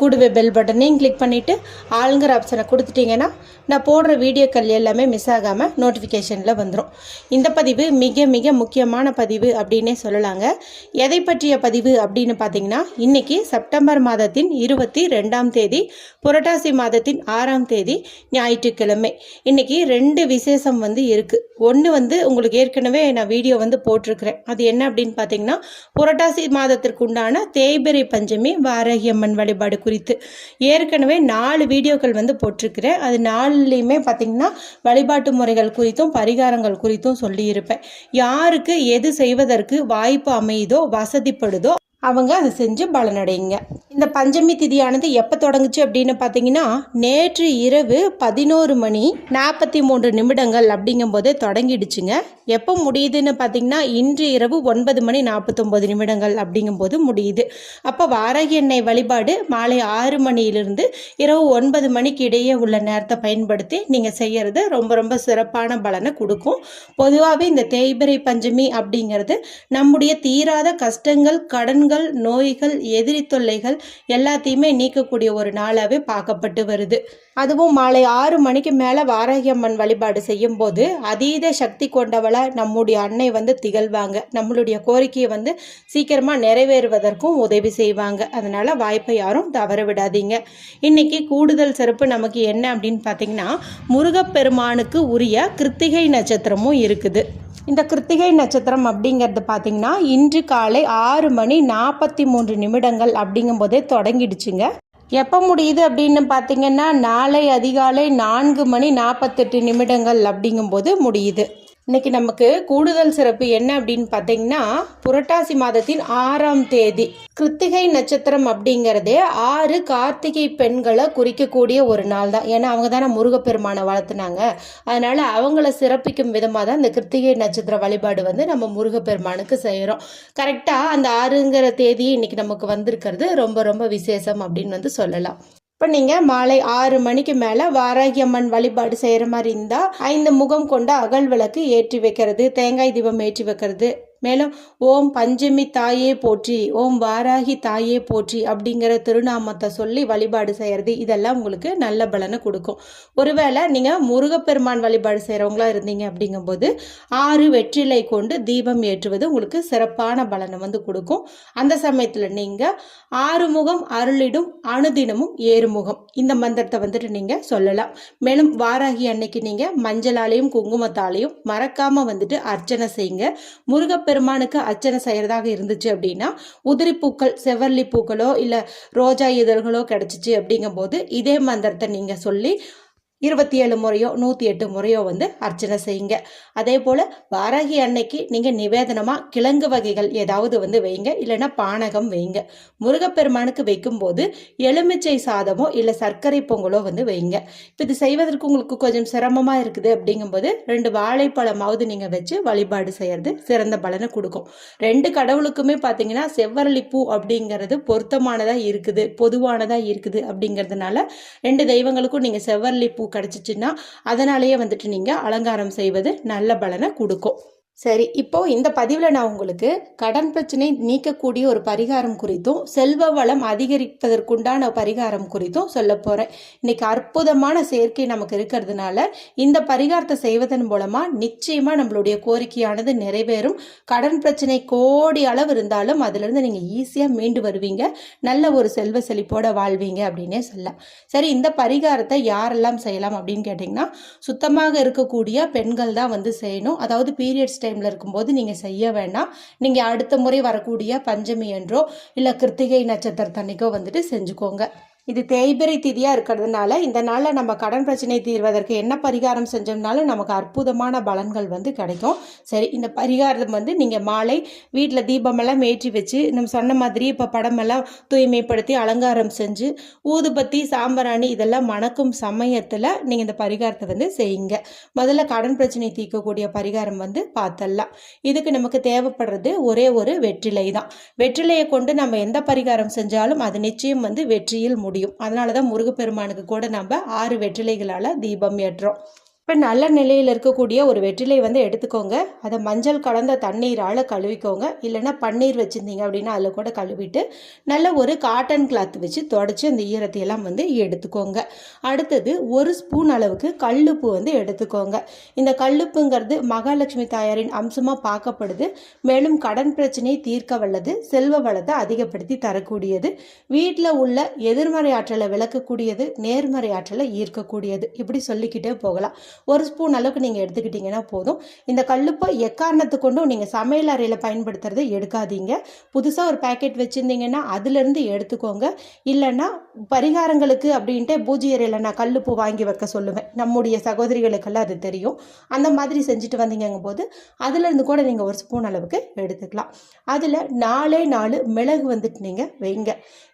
கூடவே பெல் பட்டனையும் கிளிக் பண்ணிவிட்டு ஆளுங்கிற ஆப்ஷனை கொடுத்துட்டிங்கன்னா நான் போடுற வீடியோக்கள் எல்லாமே மிஸ் ஆகாமல் நோட்டிஃபிகேஷனில் வந்துடும் இந்த பதிவு மிக மிக முக்கியமான பதிவு அப்படின்னே சொல்லலாங்க. எதை பற்றிய பதிவு அப்படின்னு பார்த்தீங்கன்னா இன்றைக்கி செப்டம்பர் மாதத்தின் இருபத்தி ரெண்டாம் தேதி புரட்டாசி மாதத்தின் ஆறாம் தேதி ஞாயிற்றுக்கிழமை. இன்றைக்கி ரெண்டு விசேஷம் வந்து இருக்குது ஒன்று வந்து உங்களுக்கு ஏற்கனவே நான் வீடியோ வந்து போட்டிருக்கிறேன். அது என்ன அப்படின்னு பார்த்தீங்கன்னா புரட்டாசி மாதத்திற்கு உண்டான தேய்பிரை பஞ்சமி வாரகியம்மன் வழிபாடு குறித்து. ஏற்கனவே நாலு வீடியோக்கள் வந்து போட்டிருக்கிறேன். அது நாலுலேயுமே பார்த்தீங்கன்னா வழிபாட்டு முறைகள் குறித்தும் பரிகாரங்கள் குறித்தும் சொல்லியிருப்பேன். யாருக்கு எது செய்வதற்கு வாய்ப்பு அமையுதோ வசதிப்படுதோ அவங்க அதை செஞ்சு பலனடைங்க இந்த பஞ்சமி திதியானது எப்போ தொடங்குச்சு அப்படின்னு பார்த்தீங்கன்னா நேற்று இரவு பதினோரு மணி நாற்பத்தி மூன்று நிமிடங்கள் அப்படிங்கும்போதே தொடங்கிடுச்சுங்க. எப்போ முடியுதுன்னு பார்த்தீங்கன்னா இன்று இரவு ஒன்பது மணி நாற்பத்தொம்போது நிமிடங்கள் அப்படிங்கும்போது முடியுது. அப்போ வாராகி எண்ணெய் வழிபாடு மாலை ஆறு மணியிலிருந்து இரவு ஒன்பது மணிக்கு இடையே உள்ள நேரத்தை பயன்படுத்தி நீங்கள் செய்கிறது ரொம்ப ரொம்ப சிறப்பான பலனை கொடுக்கும். பொதுவாகவே இந்த தேய்பிரை பஞ்சமி அப்படிங்கிறது நம்முடைய தீராத கஷ்டங்கள் கடன் கடன்கள் நோய்கள் எதிரி தொல்லைகள் எல்லாத்தையுமே நீக்கக்கூடிய ஒரு நாளாகவே பார்க்கப்பட்டு வருது. அதுவும் மாலை ஆறு மணிக்கு மேலே வாராகியம்மன் வழிபாடு செய்யும் போது அதீத சக்தி கொண்டவளை நம்முடைய அன்னை வந்து திகழ்வாங்க. நம்மளுடைய கோரிக்கையை வந்து சீக்கிரமாக நிறைவேறுவதற்கும் உதவி செய்வாங்க. அதனால் வாய்ப்பை யாரும் தவற விடாதீங்க. இன்னைக்கு கூடுதல் சிறப்பு நமக்கு என்ன அப்படின்னு பார்த்தீங்கன்னா முருகப்பெருமானுக்கு உரிய கிருத்திகை நட்சத்திரமும் இருக்குது. இந்த கிருத்திகை நட்சத்திரம் அப்படிங்கிறது பார்த்தீங்கன்னா இன்று காலை ஆறு மணி நாற்பத்தி மூன்று நிமிடங்கள் அப்படிங்கும்போதே தொடங்கிடுச்சுங்க. எப்போ முடியுது அப்படின்னு பார்த்தீங்கன்னா நாளை அதிகாலை நான்கு மணி நாற்பத்தெட்டு நிமிடங்கள் அப்படிங்கும்போது முடியுது. இன்னைக்கு நமக்கு கூடுதல் சிறப்பு என்ன அப்படின்னு பார்த்தீங்கன்னா புரட்டாசி மாதத்தின் ஆறாம் தேதி. கிருத்திகை நட்சத்திரம் அப்படிங்கிறதே ஆறு கார்த்திகை பெண்களை குறிக்கக்கூடிய ஒரு நாள் தான். ஏன்னா அவங்க தானே முருகப்பெருமானை வளர்த்துனாங்க. அதனால அவங்கள சிறப்பிக்கும் விதமாக தான் இந்த கிருத்திகை நட்சத்திர வழிபாடு வந்து நம்ம முருகப்பெருமானுக்கு செய்கிறோம் கரெக்டாக அந்த ஆறுங்கிற தேதி இன்னைக்கு நமக்கு வந்திருக்கிறது. ரொம்ப ரொம்ப விசேஷம் அப்படின்னு வந்து சொல்லலாம். இப்போ நீங்கள் மாலை ஆறு மணிக்கு மேலே வாராகி அம்மன் வழிபாடு செய்கிற மாதிரி இருந்தால் ஐந்து முகம் கொண்ட அகல் விளக்கு ஏற்றி வைக்கிறது தேங்காய் தீபம் ஏற்றி வைக்கிறது. மேலும் ஓம் பஞ்சமி தாயே போற்றி ஓம் வாராகி தாயே போற்றி அப்படிங்கிற திருநாமத்தை சொல்லி வழிபாடு செய்கிறது இதெல்லாம் உங்களுக்கு நல்ல பலனை கொடுக்கும். ஒருவேளை நீங்கள் முருகப்பெருமான் வழிபாடு செய்கிறவங்களா இருந்தீங்க அப்படிங்கும்போது ஆறு வெற்றிலை கொண்டு தீபம் ஏற்றுவது உங்களுக்கு சிறப்பான பலனை வந்து கொடுக்கும். அந்த சமயத்தில் நீங்கள் ஆறுமுகம் அருளிடும் அணுதினமும் ஏறுமுகம் இந்த மந்திரத்தை வந்துட்டு நீங்கள் சொல்லலாம். மேலும் வாராகி அன்னைக்கு நீங்கள் மஞ்சளாலையும் குங்குமத்தாலையும் மறக்காமல் வந்துட்டு அர்ச்சனை செய்யுங்க. பெருமானுக்கு அர்ச்சனை செய்கிறதாக இருந்துச்சு அப்படின்னா உதிரி பூக்கள் செவ்வல்லி பூக்களோ இல்லை ரோஜா இதழ்களோ கிடச்சிச்சு அப்படிங்கும்போது இதே மந்திரத்தை நீங்கள் சொல்லி இருபத்தி ஏழு முறையோ நூற்றி எட்டு முறையோ வந்து அர்ச்சனை செய்யுங்க. அதே போல் வாராகி அன்னைக்கு நீங்கள் நிவேதனமாக கிழங்கு வகைகள் ஏதாவது வந்து வைங்க இல்லைன்னா பானகம் வைங்க. முருகப்பெருமானுக்கு வைக்கும்போது எலுமிச்சை சாதமோ இல்லை சர்க்கரை பொங்கலோ வந்து வைங்க. இப்போ இது செய்வதற்கு உங்களுக்கு கொஞ்சம் சிரமமாக இருக்குது அப்படிங்கும்போது ரெண்டு வாழைப்பழமாவது நீங்கள் வச்சு வழிபாடு செய்கிறது சிறந்த பலனை கொடுக்கும். ரெண்டு கடவுளுக்குமே பார்த்தீங்கன்னா செவ்வரளி பூ அப்படிங்கிறது பொருத்தமானதாக இருக்குது பொதுவானதாக இருக்குது அப்படிங்கிறதுனால ரெண்டு தெய்வங்களுக்கும் நீங்கள் செவ்வரளி பூ கிடச்சிச்சின்னா அதனாலேயே வந்துட்டு நீங்கள் அலங்காரம் செய்வது நல்ல பலனை கொடுக்கும். சரி இப்போ இந்த பதிவில் நான் உங்களுக்கு கடன் பிரச்சனை நீக்கக்கூடிய ஒரு பரிகாரம் குறித்தும் செல்வ வளம் அதிகரிப்பதற்குண்டான பரிகாரம் குறித்தும் சொல்ல போகிறேன் இன்னைக்கு அற்புதமான சேர்க்கை நமக்கு இருக்கிறதுனால இந்த பரிகாரத்தை செய்வதன் மூலமாக நிச்சயமாக நம்மளுடைய கோரிக்கையானது நிறைவேறும். கடன் பிரச்சனை கோடி அளவு இருந்தாலும் அதுலேருந்து நீங்கள் ஈஸியாக மீண்டு வருவீங்க. நல்ல ஒரு செல்வ செழிப்போட வாழ்வீங்க அப்படின்னே சொல்லலாம். சரி இந்த பரிகாரத்தை யாரெல்லாம் செய்யலாம் அப்படின்னு கேட்டிங்கன்னா சுத்தமாக இருக்கக்கூடிய பெண்கள் தான் வந்து செய்யணும். அதாவது பீரியட்ஸ் டைமில் இருக்கும்போது நீங்கள் செய்ய வேண்டாம் நீங்கள் அடுத்த முறை வரக்கூடிய பஞ்சமி என்றோ இல்லை கிருத்திகை நட்சத்திரத்தன்னைக்கோ வந்துட்டு செஞ்சுக்கோங்க. இது தேய்பிரை திதியாக இருக்கிறதுனால இந்த நாளில் நம்ம கடன் பிரச்சனை தீர்வதற்கு என்ன பரிகாரம் செஞ்சோம்னாலும் நமக்கு அற்புதமான பலன்கள் வந்து கிடைக்கும். சரி இந்த பரிகாரம் வந்து நீங்கள் மாலை வீட்டில் தீபமெல்லாம் ஏற்றி வச்சு நம்ம சொன்ன மாதிரி இப்போ படமெல்லாம் தூய்மைப்படுத்தி அலங்காரம் செஞ்சு ஊதுபத்தி சாம்பராணி இதெல்லாம் மணக்கும் சமயத்தில் நீங்கள் இந்த பரிகாரத்தை வந்து செய்யுங்க. முதல்ல கடன் பிரச்சனை தீர்க்கக்கூடிய பரிகாரம் வந்து பார்த்தரலாம் இதுக்கு நமக்கு தேவைப்படுறது ஒரே ஒரு வெற்றிலை தான். வெற்றிலையை கொண்டு நம்ம எந்த பரிகாரம் செஞ்சாலும் அது நிச்சயம் வந்து வெற்றியில் முடியும். அதனால தான் முருகப்பெருமானுக்கு கூட நம்ம ஆறு வெற்றிலைகளால் தீபம் ஏற்றுறோம். இப்போ நல்ல நிலையில் இருக்கக்கூடிய ஒரு வெற்றிலை வந்து எடுத்துக்கோங்க. அதை மஞ்சள் கலந்த தண்ணீரால் கழுவிக்கோங்க. இல்லைன்னா பன்னீர் வச்சுருந்தீங்க அப்படின்னா அதில் கூட கழுவிட்டு நல்ல ஒரு காட்டன் கிளாத் வச்சு தொடச்சி அந்த ஈரத்தையெல்லாம் வந்து எடுத்துக்கோங்க. அடுத்தது ஒரு ஸ்பூன் அளவுக்கு கல்லுப்பு வந்து எடுத்துக்கோங்க. இந்த கல்லுப்புங்கிறது மகாலட்சுமி தாயாரின் அம்சமாக பார்க்கப்படுது. மேலும் கடன் பிரச்சனையை தீர்க்க வல்லது செல்வ வளத்தை அதிகப்படுத்தி தரக்கூடியது. வீட்டில் உள்ள எதிர்மறை ஆற்றலை விளக்கக்கூடியது நேர்மறை ஆற்றலை ஈர்க்கக்கூடியது. இப்படி சொல்லிக்கிட்டே போகலாம். ஒரு ஸ்பூன் அளவுக்கு நீங்கள் எடுத்துக்கிட்டிங்கன்னா போதும். இந்த கல்லுப்பை எக்காரணத்து கொண்டும் நீங்கள் சமையல் அறையில் பயன்படுத்துறதை எடுக்காதீங்க. புதுசாக ஒரு பேக்கெட் வச்சுருந்தீங்கன்னா அதுலேருந்து எடுத்துக்கோங்க. இல்லைன்னா பரிகாரங்களுக்கு அப்படின்ட்டு பூஜை அறையில் நான் கல்லுப்பு வாங்கி வைக்க சொல்லுவேன். நம்முடைய சகோதரிகளுக்கெல்லாம் அது தெரியும். அந்த மாதிரி செஞ்சுட்டு வந்தீங்கங்கும் போது அதுலேருந்து கூட நீங்கள் ஒரு ஸ்பூன் அளவுக்கு எடுத்துக்கலாம். அதில் நாலே நாலு மிளகு வந்துட்டு நீங்கள் வைங்க.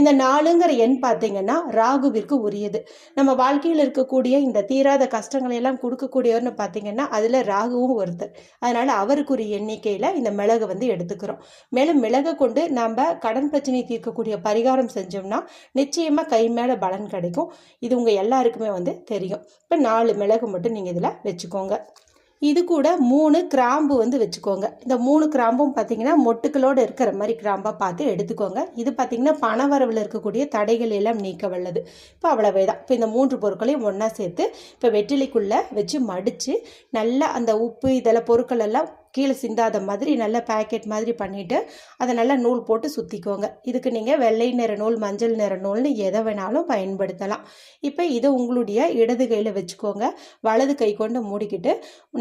இந்த நாலுங்கிற எண் பார்த்தீங்கன்னா ராகுவிற்கு உரியது. நம்ம வாழ்க்கையில் இருக்கக்கூடிய இந்த தீராத கஷ்டங்களை எல்லாம் கொடுக்கக்கூடியவர்னு பார்த்தீங்கன்னா அதில் ராகுவும் ஒருத்தர். அதனால் அவருக்குரிய எண்ணிக்கையில் இந்த மிளகு வந்து எடுத்துக்கிறோம். மேலும் மிளகை கொண்டு நம்ம கடன் பிரச்சனை தீர்க்கக்கூடிய பரிகாரம் செஞ்சோம்னா நிச்சயமாக கை மேலே பலன் கிடைக்கும். இது உங்கள் எல்லாருக்குமே வந்து தெரியும். இப்போ நாலு மிளகு மட்டும் நீங்கள் இதில் வச்சுக்கோங்க. இது கூட மூணு கிராம்பு வந்து வச்சுக்கோங்க. இந்த மூணு கிராம்பும் பார்த்தீங்கன்னா மொட்டுக்களோடு இருக்கிற மாதிரி கிராம்பாக பார்த்து எடுத்துக்கோங்க. இது பார்த்தீங்கன்னா பணவரவில் இருக்கக்கூடிய தடைகள் எல்லாம் நீக்க வல்லது. இப்போ அவ்வளவே தான் இப்போ இந்த மூன்று பொருட்களையும் ஒன்றா சேர்த்து இப்போ வெற்றிலைக்குள்ளே வச்சு மடித்து நல்லா அந்த உப்பு இதெல்லாம் பொருட்கள் எல்லாம் கீழே சிந்தாத மாதிரி நல்ல பேக்கெட் மாதிரி பண்ணிவிட்டு அதை நல்லா நூல் போட்டு சுற்றிக்கோங்க இதுக்கு நீங்கள் வெள்ளை நிற நூல் மஞ்சள் நிற நூல்னு எதை வேணாலும் பயன்படுத்தலாம். இப்போ இதை உங்களுடைய இடது கையில் வச்சுக்கோங்க. வலது கை கொண்டு மூடிக்கிட்டு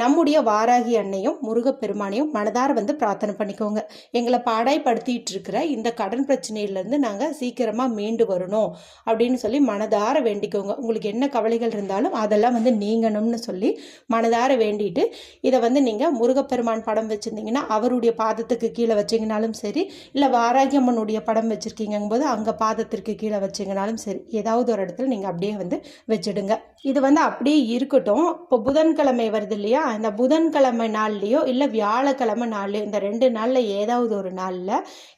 நம்முடைய வாராகி அன்னையும் முருகப்பெருமானையும் மனதார வந்து பிரார்த்தனை பண்ணிக்கோங்க. எங்களை பாடாய்படுத்திட்டு இருக்கிற இந்த கடன் பிரச்சனையிலேருந்து நாங்கள் சீக்கிரமாக மீண்டு வரணும் அப்படின்னு சொல்லி மனதார வேண்டிக்கோங்க. உங்களுக்கு என்ன கவலைகள் இருந்தாலும் அதெல்லாம் வந்து நீங்கணும்னு சொல்லி மனதார வேண்டிட்டு இதை வந்து நீங்கள் முருகப்பெருமான் படம் வச்சுருந்தீங்கன்னா அவருடைய பாதத்துக்கு கீழே வச்சிங்கனாலும் சரி இல்லை வாராகியம்மனுடைய படம் வச்சுருக்கீங்கும் போது அங்கே பாதத்திற்கு கீழே வச்சிங்கனாலும் சரி ஏதாவது ஒரு இடத்துல நீங்கள் அப்படியே வந்து வச்சிடுங்க. இது வந்து அப்படியே இருக்கட்டும். இப்போ புதன்கிழமை வருது இல்லையா? இந்த புதன்கிழமை நாள்லேயோ இல்லை வியாழக்கிழமை நாள்லையோ இந்த ரெண்டு நாளில் ஏதாவது ஒரு நாளில்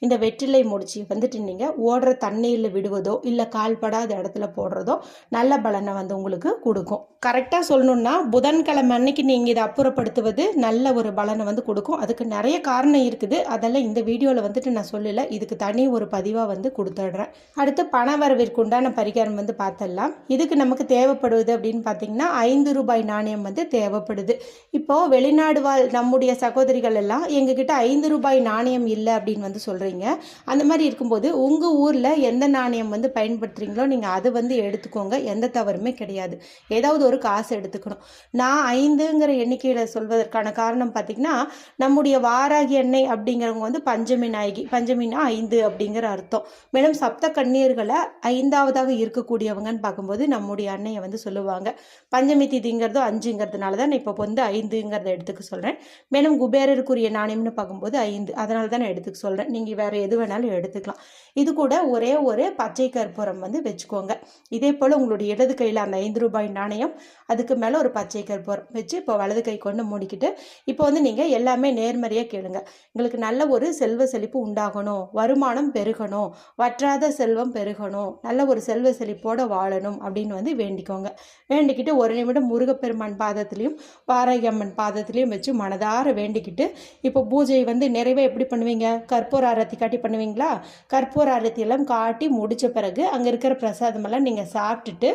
இந்த வெற்றிலை முடிச்சு வந்துட்டு நீங்கள் ஓடுற தண்ணீரில் விடுவதோ இல்லை கால்படாத இடத்துல போடுறதோ நல்ல பலனை வந்து உங்களுக்கு கொடுக்கும். கரெக்டாக சொல்லணுன்னா புதன்கிழமை அன்னைக்கு நீங்கள் இதை அப்புறப்படுத்துவது நல்ல ஒரு பலனை வந்து கொடுக்கும். அதுக்கு நிறைய காரணம் இருக்குது. அதெல்லாம் இந்த வீடியோவில் வந்துட்டு நான் சொல்லலை. இதுக்கு தனி ஒரு பதிவாக வந்து கொடுத்துட்றேன். அடுத்து பண வரவிற்கு உண்டான பரிகாரம் வந்து பார்த்தலாம் இதுக்கு நமக்கு தேவைப்படுவது அப்படின்னு பார்த்தீங்கன்னா ஐந்து ரூபாய் நாணயம் வந்து தேவைப்படுது. இப்போது வெளிநாடு வாழ் நம்முடைய சகோதரிகள் எல்லாம் எங்ககிட்ட ஐந்து ரூபாய் நாணயம் இல்லை அப்படின்னு வந்து சொல்கிறீங்க அந்த மாதிரி இருக்கும்போது உங்கள் ஊரில் எந்த நாணயம் வந்து பயன்படுத்துகிறீங்களோ நீங்கள் அதை வந்து எடுத்துக்கோங்க. எந்த தவறுமே கிடையாது. ஏதாவது ஒரு காசு எடுத்துக்கணும். நான் ஐந்துங்கிற எண்ணிக்கையில் சொல்வதற்கான காரணம் பார்த்திங்கன்னா நம்முடைய வாராகி எண்ணெய் அப்படிங்கிறவங்க வந்து பஞ்சமி நாயகி பஞ்சமினா ஐந்து அப்படிங்கிற அர்த்தம். மேலும் சப்த கண்ணீர்களை ஐந்தாவதாக இருக்கக்கூடியவங்கன்னு பார்க்கும்போது நம்முடைய அன்னையை வந்து சொல்லுவாங்க. பஞ்சமி திதிங்கிறதும் அஞ்சுங்கிறதுனால தான் நான் இப்போ வந்து ஐந்துங்கிறத எடுத்துக்க சொல்கிறேன் மேலும் குபேரருக்குரிய நாணயம்னு பார்க்கும்போது ஐந்து. அதனால தான் நான் எடுத்துக்க சொல்கிறேன் நீங்கள் வேறு எது வேணாலும் எடுத்துக்கலாம். இது கூட ஒரே ஒரு பச்சை கற்பூரம் வந்து வச்சுக்கோங்க. இதே போல் உங்களுடைய இடது கையில் அந்த ஐந்து ரூபாய் நாணயம் அதுக்கு மேலே ஒரு பச்சை கற்பூரம் வச்சு இப்போ வலது கை கொண்டு மூடிக்கிட்டு இப்போ வந்து நீங்கள் எல்லாமே நேர்மறையாக கேளுங்க. எங்களுக்கு நல்ல ஒரு செல்வ செழிப்பு உண்டாகணும். வருமானம் பெருகணும். வற்றாத செல்வம் பெருகணும். நல்ல ஒரு செல்வ செழிப்போடு வாழணும் அப்படின்னு வந்து வேண்டிக்கோங்க. வேண்டிக்கிட்டு ஒரு நிமிடம் முருகப்பெருமான் பாதத்துலேயும் பாராகி அம்மன் பாதத்துலேயும் வச்சு மனதார வேண்டிக்கிட்டு இப்போ பூஜை வந்து நிறைவே எப்படி பண்ணுவீங்க? கற்பூர ஆரத்தி காட்டி பண்ணுவீங்களா? கற்பூர ஆரத்தி எல்லாம் காட்டி முடித்த பிறகு அங்கே இருக்கிற பிரசாதமெல்லாம் நீங்கள் சாப்பிட்டுட்டு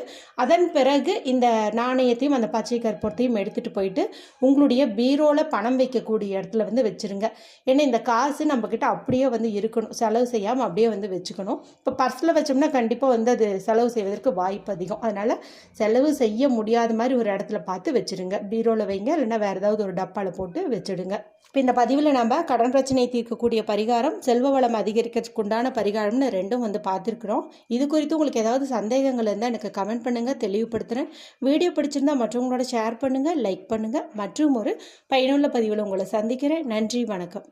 அதன் பிறகு இந்த நாணயத்தையும் அந்த பச்சை கற்பூரத்தையும் எடுத்துகிட்டு போயிட்டு உங்களுடைய பீரோவில் பணம் வைக்கக்கூடிய இடத்துல வந்து வச்சுருங்க. ஏன்னா இந்த காசு நம்மக்கிட்ட அப்படியே வந்து இருக்கணும். செலவு செய்யாமல் அப்படியே வந்து வச்சுக்கணும். இப்போ பர்ஸில் வச்சோம்னா கண்டிப்பாக வந்து அது செலவு செய்வதற்கு வாய்ப்பு அதிகம். அதனால் செலவு செய்ய முடியாத மாதிரி ஒரு இடத்துல பார்த்து வச்சுருங்க. பீரோவில் வைங்க இல்லைன்னா வேறு ஏதாவது ஒரு டப்பாவில் போட்டு வச்சுடுங்க. இப்போ இந்த பதிவில் நம்ம கடன் பிரச்சனையை தீர்க்கக்கூடிய பரிகாரம் செல்வ வளம் அதிகரிக்கிறதுக்கு உண்டான பரிகாரம்னு ரெண்டும் வந்து பார்த்துருக்குறோம். இது குறித்து உங்களுக்கு ஏதாவது சந்தேகங்கள் இருந்தால் எனக்கு கமெண்ட் பண்ணுங்கள் தெளிவுபடுத்துகிறேன் வீடியோ பிடிச்சிருந்தால் மற்றவங்களோட ஷேர் பண்ணுங்கள் லைக் பண்ணுங்கள் மற்றும் ஒரு பயனுள்ள பதிவில் உங்களை சந்திக்கிறேன். நன்றி வணக்கம்.